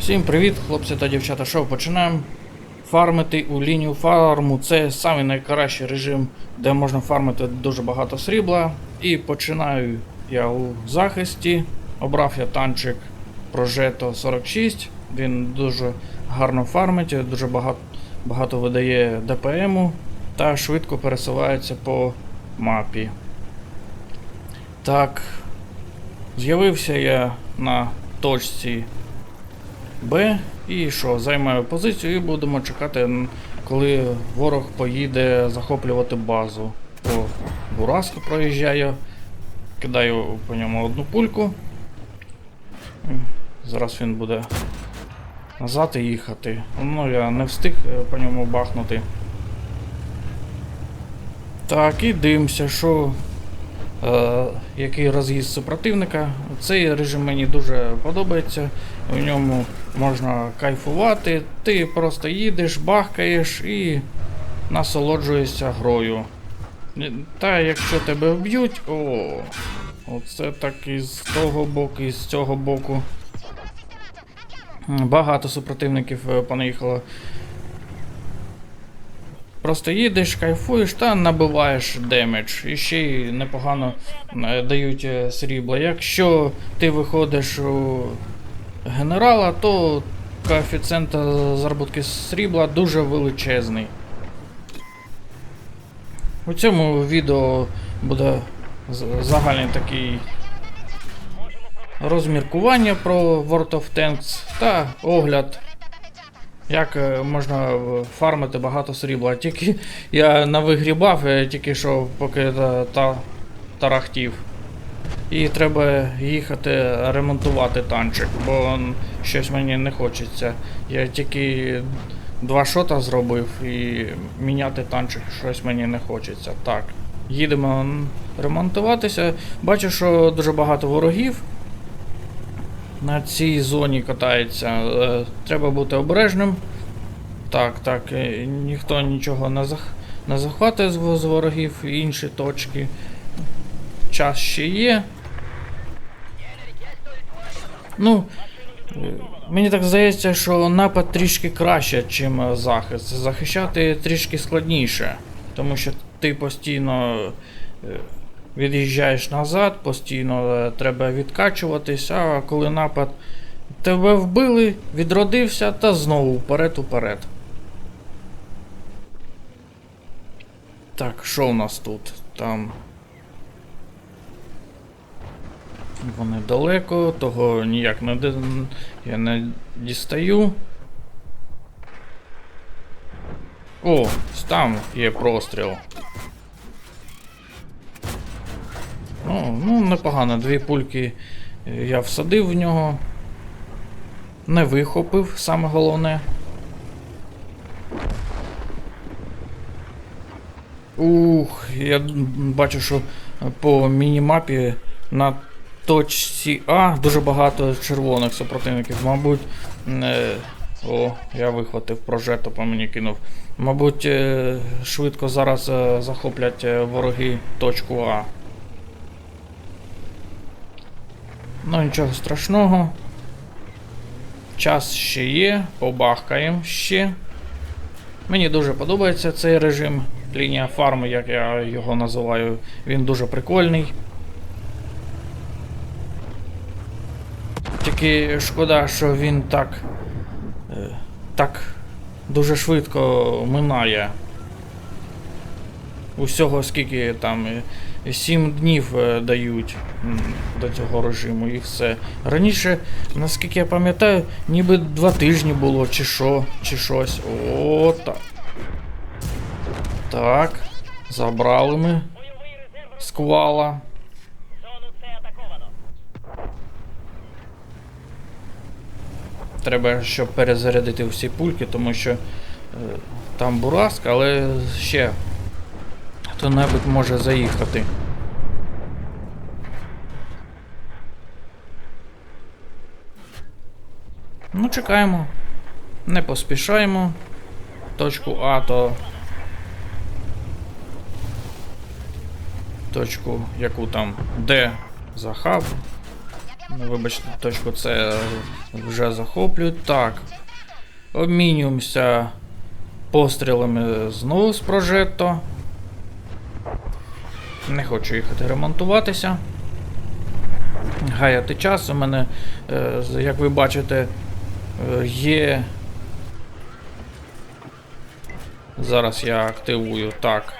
Всім привіт, хлопці та дівчата. Що починаємо фармити у лінію фарму. Це самий найкращий режим, де можна фармити дуже багато срібла. І починаю я у захисті. Обрав я танчик Progetto 46. Він дуже гарно фармить, дуже багато, багато видає ДПМу та швидко пересувається по мапі. Так, з'явився я на точці Б. І що, займаю позицію і будемо чекати, коли ворог поїде захоплювати базу. О, Бураску проїжджаю, кидаю по ньому одну пульку. Зараз він буде назад і їхати. Ну, я не встиг е, по ньому бахнути. Так, і дивимося, що е, який роз'їзд супротивника. Цей режим мені дуже подобається. У ньому можна кайфувати. Ти просто їдеш, бахкаєш і насолоджуєшся грою. Та якщо тебе вб'ють, о, оце так із того боку, і з цього боку. Багато супротивників е, понаїхало. Просто їдеш, кайфуєш та набиваєш демедж. І ще й непогано е, дають е, срібла. Якщо ти виходиш у генерала, то коефіцієнт е, заробітки срібла дуже величезний. У цьому відео буде загальний такий розміркування про World of Tanks та огляд як е, можна е, фармити багато срібла? Тільки я навигрібав, е, тільки що поки та, та, тарахтів. І треба їхати ремонтувати танчик, бо щось мені не хочеться. Я тільки два шота зробив і міняти танчик щось мені не хочеться. Так. Їдемо ремонтуватися. Бачу, що дуже багато ворогів на цій зоні катається. Е, Треба бути обережним. Так, так, е, ніхто нічого не, зах... не захватує з ворогів, інші точки. Час ще є. Ну, е, мені так здається, що напад трішки краще, ніж захист. Захищати трішки складніше, тому що ти постійно е, від'їжджаєш назад, постійно е, треба відкачуватись, а коли напад тебе вбили, відродився та знову вперед-уперед. Так, що у нас тут? Там. Вони далеко, того ніяк не ди- я не дістаю. О, там є простріл. Ну, ну, непогано. Дві пульки е, я всадив в нього. Не вихопив, саме головне. Ух, я бачу, що по мінімапі на точці А дуже багато червоних супротивників. Мабуть. е, О, я вихватив прожето, по мені кинув. Мабуть, е, швидко зараз е, захоплять е, вороги точку А. Ну, нічого страшного. Час ще є, побахкаємо ще. Мені дуже подобається цей режим. Лінія фарми, як я його називаю, він дуже прикольний. Тільки шкода, що він так. е, так дуже швидко минає. Усього скільки там. е, 7 днів е, дають до цього режиму і все. Раніше, наскільки я пам'ятаю, ніби два тижні було, чи що, чи щось. О, так. Так. Забрали ми сквала. Зону С атаковано. Треба, щоб перезарядити всі пульки, тому що е, там бураск, але ще хто-небудь може заїхати. Ну, чекаємо. Не поспішаємо. Точку А то. Точку, яку там Д захав. Ну, Вибачте, точку це вже захоплюють. Так. Обмінюємося пострілами знову з прожетто. Не хочу їхати ремонтуватися. Гаяти час. У мене, е, як ви бачите, е, є. Зараз я активую так.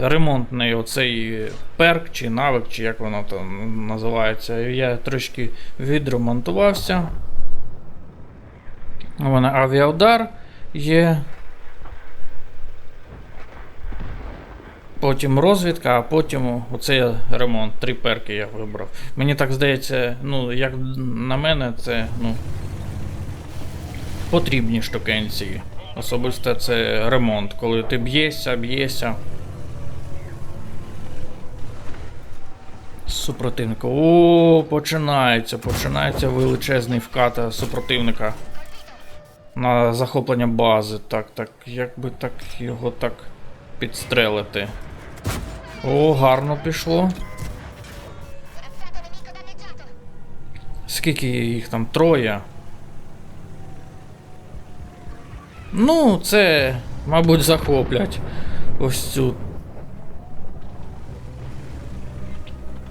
Ремонтний оцей перк чи навик, чи як воно там називається. Я трішки відремонтувався. У мене авіаудар є. Потім розвідка, а потім оцей ремонт. Три перки я вибрав. Мені так здається, ну, як на мене, це ну, потрібні штукенції. Особисто це ремонт, коли ти б'єшся, б'єшся. Супротивника. О, починається, починається величезний вкат супротивника на захоплення бази. Так, так, як би так його так підстрелити. О, гарно пішло. Скільки їх там? Троє. Ну, це, мабуть, захоплять ось цю.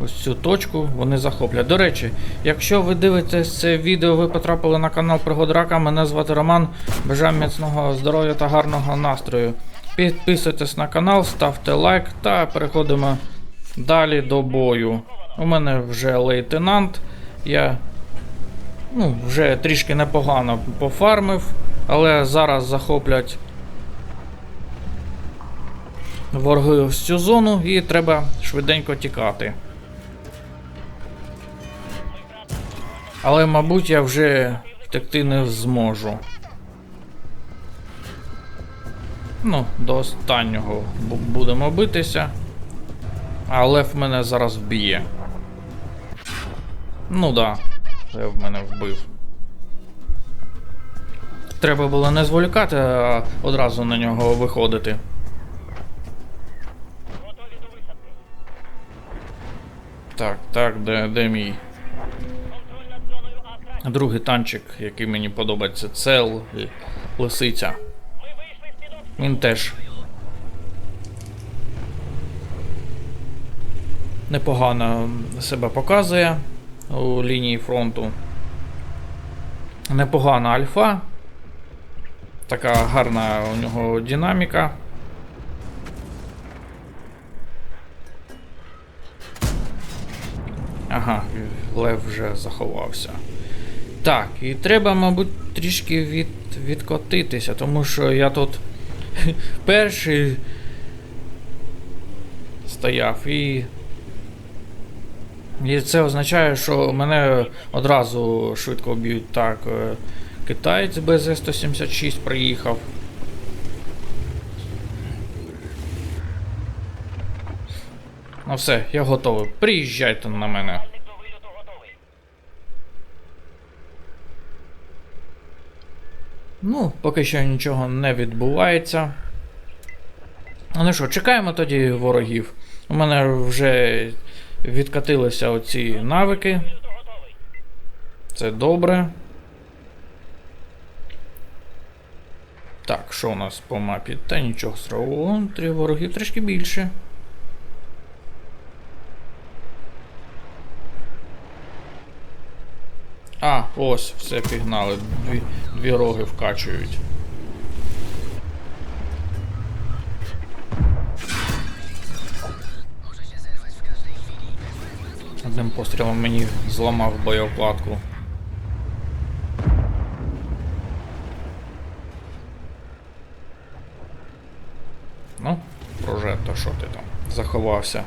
Ось цю точку вони захоплять. До речі, якщо ви дивитесь це відео, ви потрапили на канал Пригод Рака, мене звати Роман. Бажаю міцного здоров'я та гарного настрою. Підписуйтесь на канал, ставте лайк та переходимо далі до бою. У мене вже лейтенант. Я ну, вже трішки непогано пофармив, але зараз захоплять вороги ось цю зону і треба швиденько тікати. Але, мабуть, я вже втекти не зможу. Ну, до останнього будемо битися. А Лев мене зараз вб'є. Ну да, Лев мене вбив. Треба було не зволікати, а одразу на нього виходити. Так, так, де, де мій другий танчик, який мені подобається, це лисиця. Він теж непогано себе показує у лінії фронту. Непогана альфа. Така гарна у нього динаміка. Ага, лев вже заховався. Так, і треба, мабуть, трішки від, відкотитися, тому що я тут перший стояв і. І це означає, що мене одразу швидко б'ють. Так, е, китаєць БЗ-176 приїхав. Ну все, я готовий. Приїжджайте на мене. Начальник до вильоту готовий. Ну, поки що нічого не відбувається. Ну що, чекаємо тоді ворогів. У мене вже відкатилися оці навики. Це добре. Так, що у нас по мапі? Та нічого страшного. Три ворогів трішки більше. А, ось, все пігнали. Дві, дві роги вкачують. Одним пострілом мені зламав боєвкладку. Ну, прожето, що ти там? Заховався.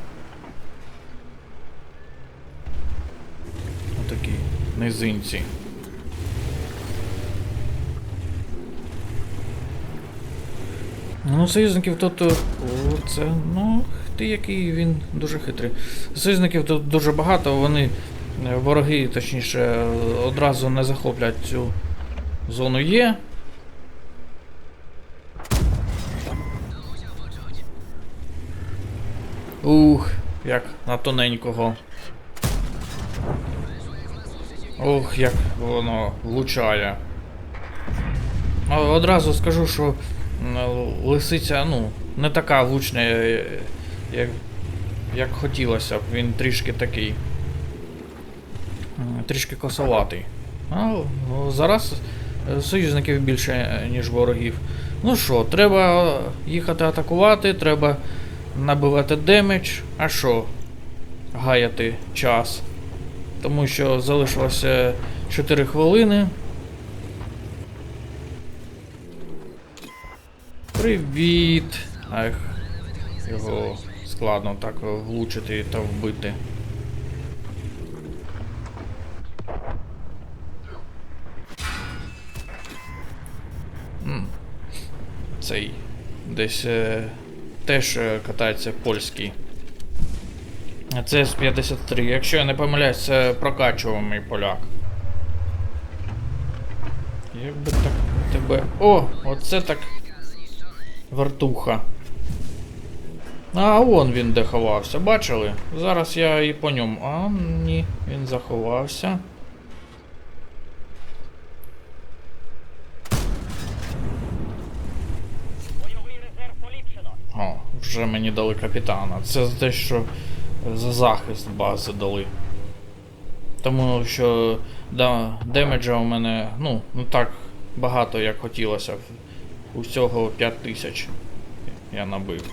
Низинці. Ну, союзників тут. е, О, це, ну, ти який він дуже хитрий. Союзників тут дуже багато, вони. е, Вороги, точніше, е, одразу не захоплять цю зону Є. Ух, як на тоненького. Ох, як воно влучає. Одразу скажу, що лисиця, ну, не така влучна, е, як, як хотілося б. Він трішки такий. Трішки косоватий. А зараз союзників більше, е, ніж ворогів. Ну що, треба їхати атакувати, треба набивати демедж. А що? Гаяти час. Тому що залишилося 4 хвилини. Привіт! Ах, його складно так влучити та вбити. Цей десь е, теж е, катається польський. Це з 53. Якщо я не помиляюсь, це прокачуваний поляк. Як би так тебе. О! Оце так. Вертуха. А вон він де ховався, бачили? Зараз я і по ньому. А, ні, він заховався. О, вже мені дали капітана. Це за те, що за захист бази дали. Тому що да, демеджа у мене, ну, не так багато, як хотілося. Усього 5000 я набив.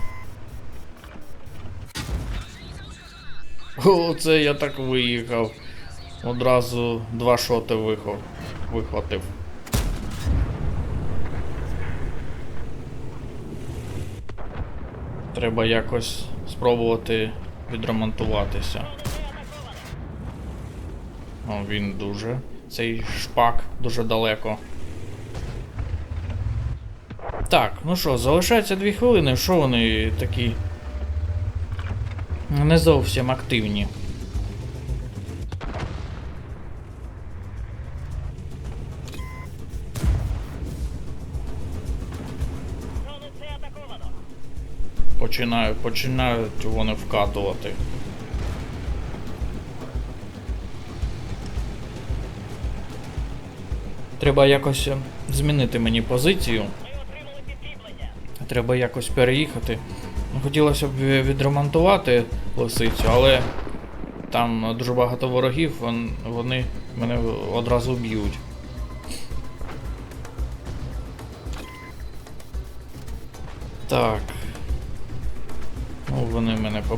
О, це я так виїхав. Одразу два шоти вихватив. Треба якось спробувати відремонтуватися. О, він дуже. Цей шпак дуже далеко. Так, ну що, залишається дві хвилини. Що вони такі. Не зовсім активні. Починають, починають вони вкатувати. Треба якось е, змінити мені позицію. Треба якось переїхати. Хотілося б відремонтувати лисицю, але там дуже багато ворогів, вони мене одразу б'ють.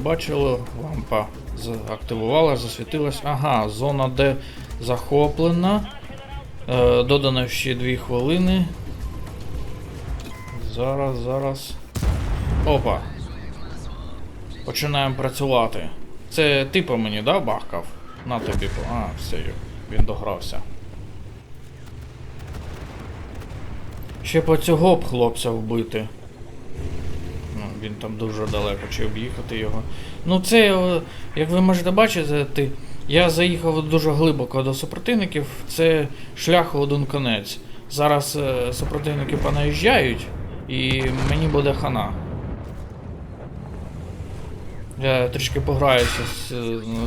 Побачили, лампа активувала, засвітилась. Ага, зона Д захоплена. Е, додано ще 2 хвилини. Зараз, зараз. Опа. Починаємо працювати. Це ти мені, да, бахкав? На тобі. А, все, він догрався. Ще по цього б хлопця вбити. Він там дуже далеко, чи об'їхати його. Ну це, як ви можете бачити, ти, я заїхав дуже глибоко до супротивників, це шлях у один конець. Зараз е, супротивники понаїжджають, і мені буде хана. Я трішки пограюся з,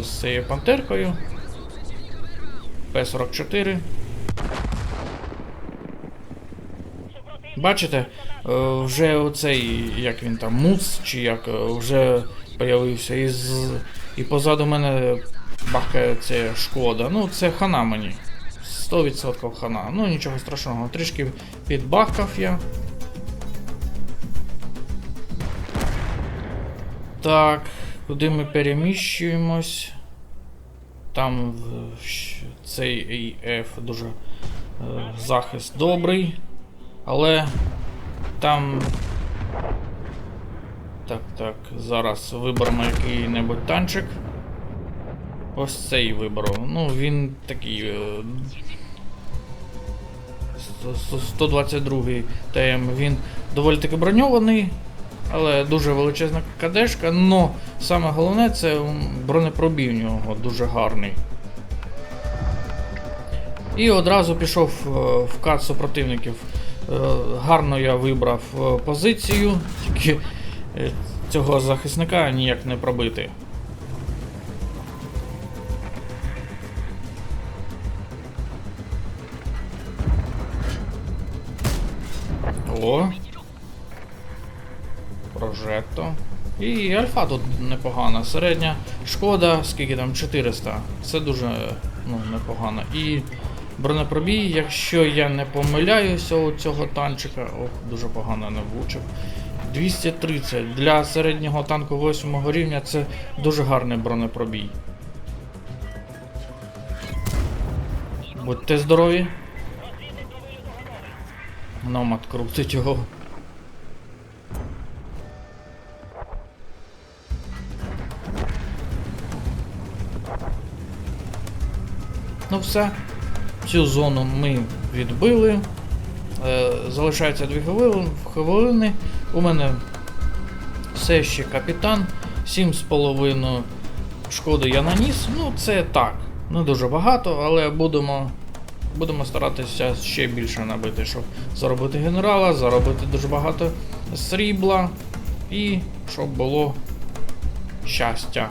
з цією пантеркою. П-44. Бачите, е, вже оцей, як він там, муц, чи як, е, вже появився із. І позаду мене бахкає це шкода. Ну, це хана мені. 100% хана. Ну нічого страшного. Трішки підбахкав я. Так, куди ми переміщуємось? Там цей AF дуже е, захист добрий. Але там. Так, так, зараз виберемо який-небудь танчик. Ось цей виберу. Ну, він такий. е, сто- сто- 122 ТМ. Він доволі таки броньований, але дуже величезна кадешка. Но саме головне це бронепробій у нього дуже гарний. І одразу пішов е, в кат супротивників. Е, гарно я вибрав е, позицію, тільки е, цього захисника ніяк не пробити. О. Прожекто. І альфа тут непогана. Середня шкода, скільки там 400. Це дуже ну, непогано. І бронепробій, якщо я не помиляюся у цього танчика. Ох, дуже погано не влучив. 230. Для середнього танку 8 рівня це дуже гарний бронепробій. Будьте здорові. Номад крутить його. Ну все. Цю зону ми відбили. Е, залишається 2 хвилини. У мене все ще капітан. 7,5 шкоди я наніс. Ну, це так. Не дуже багато, але будемо, будемо старатися ще більше набити, щоб заробити генерала, заробити дуже багато срібла і щоб було щастя.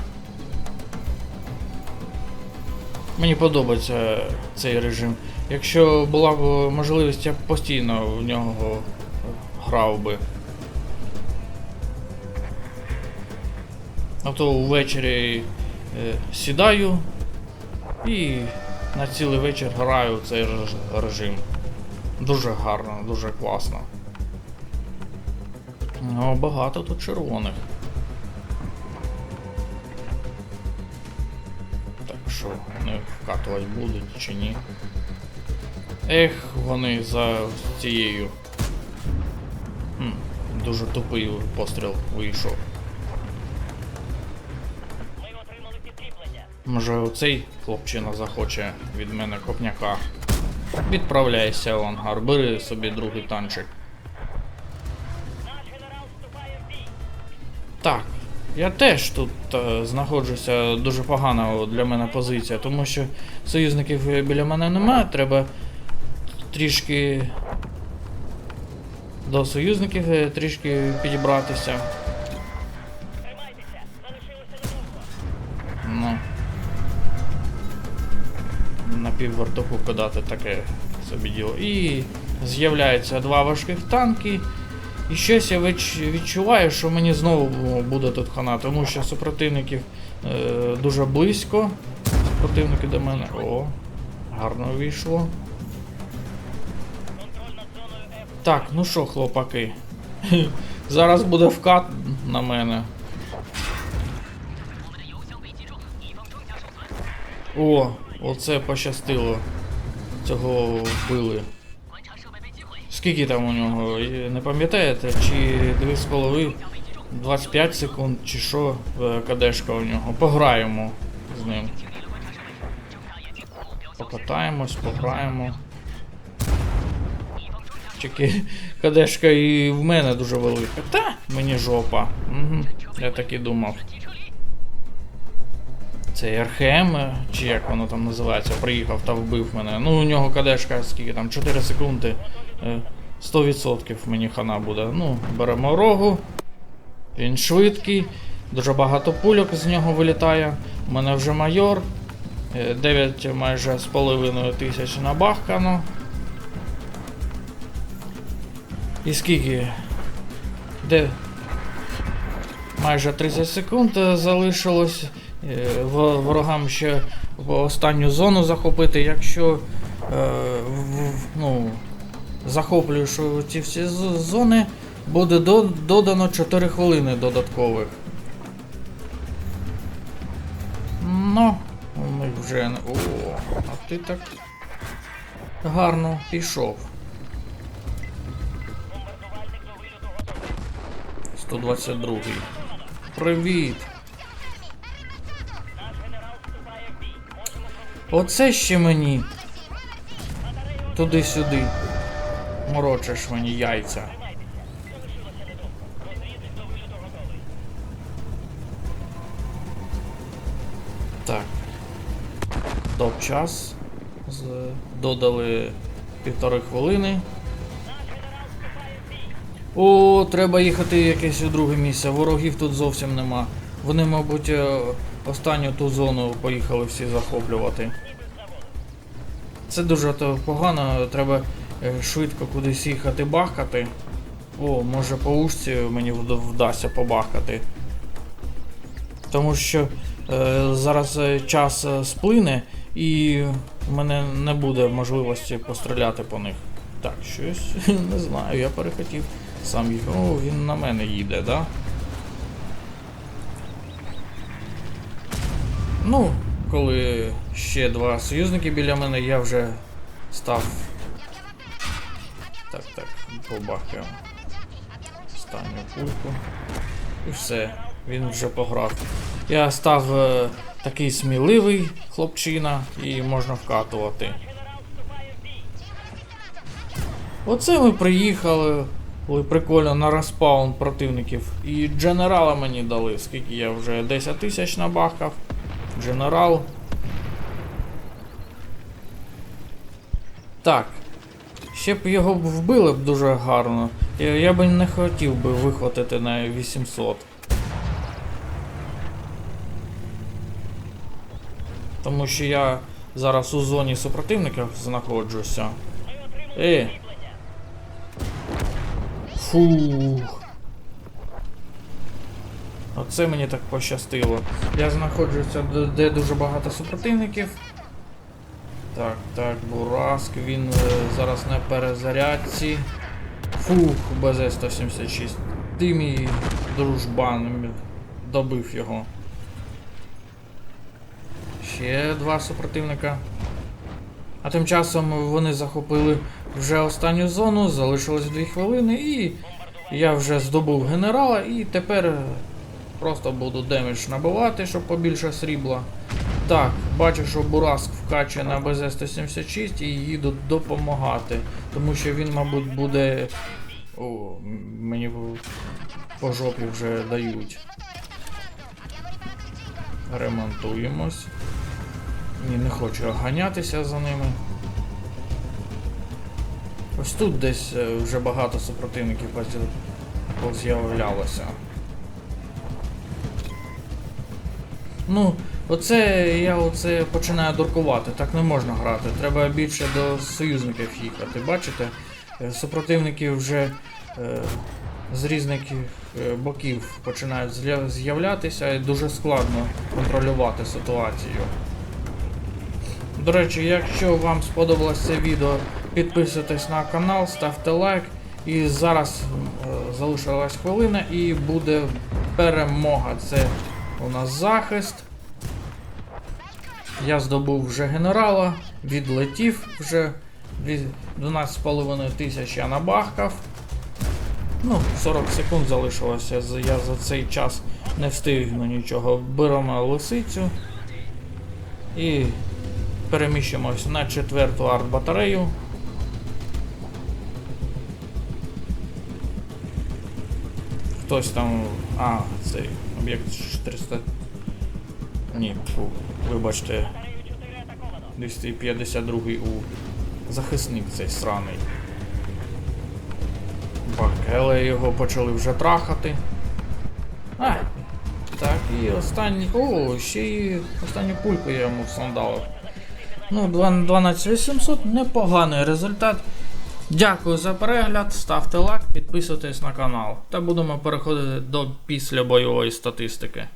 Мені подобається цей режим. Якщо була б можливість, я б постійно в нього грав би. А то ввечері е, сідаю і на цілий вечір граю в цей режим. Дуже гарно, дуже класно. Ну, багато тут червоних. Що вони вкатувати будуть чи ні. Ех, вони за цією. Хм, дуже тупий постріл вийшов. Може оцей хлопчина захоче від мене копняка. Відправляйся в ангар, бери собі другий танчик. Так, я теж тут е, знаходжуся дуже погана для мене позиція, тому що союзників біля мене немає, треба трішки до союзників е, трішки підібратися. Ну. На піввертуху кидати таке собі діло. І з'являються два важких танки. І щось я відч- відчуваю, що мені знову буде тут хана, тому що супротивників е, дуже близько. Супротивники до мене. О, гарно вийшло. Так, ну що, хлопаки. Зараз буде вкат на мене. О, оце пощастило. Цього вбили. Скільки там у нього? Не пам'ятаєте? Чи 2,5? 25 секунд, чи що е, кадешка у нього. Пограємо з ним. Покатаємось, пограємо. Тільки кадешка і в мене дуже велика. Та мені жопа. Угу. Я так і думав. Цей РХМ, е, чи як воно там називається, приїхав та вбив мене. Ну, у нього кадешка скільки там 4 секунди. е, 100% мені хана буде. Ну, беремо рогу. Він швидкий, дуже багато пульок з нього вилітає. У мене вже майор. 9 майже з половиною тисяч набахкано. І скільки? Де? Майже 30 секунд е, залишилось. Е, Ворогам ще останню зону захопити. Якщо е, ну, захоплюєш ці всі зони, буде додано 4 хвилини додаткових. Ну, них вже. не- О, а ти так гарно пішов. Бомбардувальник до 122. Привіт. Оце ще мені туди-сюди. Морочиш мені яйця. Так. Топ час. Додали півтори хвилини. О, треба їхати якесь у друге місце. Ворогів тут зовсім нема. Вони, мабуть, е, останню ту зону поїхали всі захоплювати. Це дуже то погано, треба е, швидко кудись їхати бахкати. О, може по ушці мені вдасться побахати. Тому що е, зараз е, час е, сплине і в мене не буде можливості постріляти по них. Так, щось не знаю, я перехотів сам їх. О, він на мене їде, да? Ну, коли ще два союзники біля мене, я вже став. Так, так, побахаємо. Останню пульку. І все, він вже пограв. Я став е, такий сміливий хлопчина і можна вкатувати. Оце ми приїхали. Були прикольно на розпаун противників. І дженерала мені дали, скільки я вже 10 тисяч набахав. Дженерал. Так. Ще б його б вбили б дуже гарно. Я, би не хотів би вихватити на 800. Тому що я зараз у зоні супротивників знаходжуся. Е. Фух. Оце мені так пощастило. Я знаходжуся де, дуже багато супротивників. Так, так, Бураск, він е, зараз на перезарядці. Фух, БЗ-176. Ти мій дружбан добив його. Ще два супротивника. А тим часом вони захопили вже останню зону, залишилось 2 хвилини і я вже здобув генерала і тепер е, просто буду демедж набивати, щоб побільше срібла. Так, бачу, що Бураск вкачує на БЗ-176 і їду допомагати. Тому що він, мабуть, буде. О, мені по жопі вже дають. Ремонтуємось. Ні, не хочу ганятися за ними. Ось тут десь е, вже багато супротивників поз'являлося. Ну, оце я оце починаю дуркувати. Так не можна грати. Треба більше до союзників їхати. Бачите? Е, Супротивники вже е, з різних е, боків починають з'являтися і дуже складно контролювати ситуацію. До речі, якщо вам сподобалось це відео, підписуйтесь на канал, ставте лайк. І зараз е, залишилась хвилина і буде перемога. Це у нас захист. Я здобув вже генерала, відлетів вже 12,5 тисяч я набахкав. Ну, 40 секунд залишилося, я за цей час не встигну нічого. Беремо лисицю і переміщимось на четверту арт-батарею. Хтось там. А, цей об'єкт 400. Ні, фу, вибачте. 252 у захисник цей сраний. Бакели його почали вже трахати. А, так, і останній. О, ще й останню пульку я йому всандалив. Ну, 12800 непоганий результат. Дякую за перегляд, ставте лайк, підписуйтесь на канал. Та будемо переходити до післябойової статистики.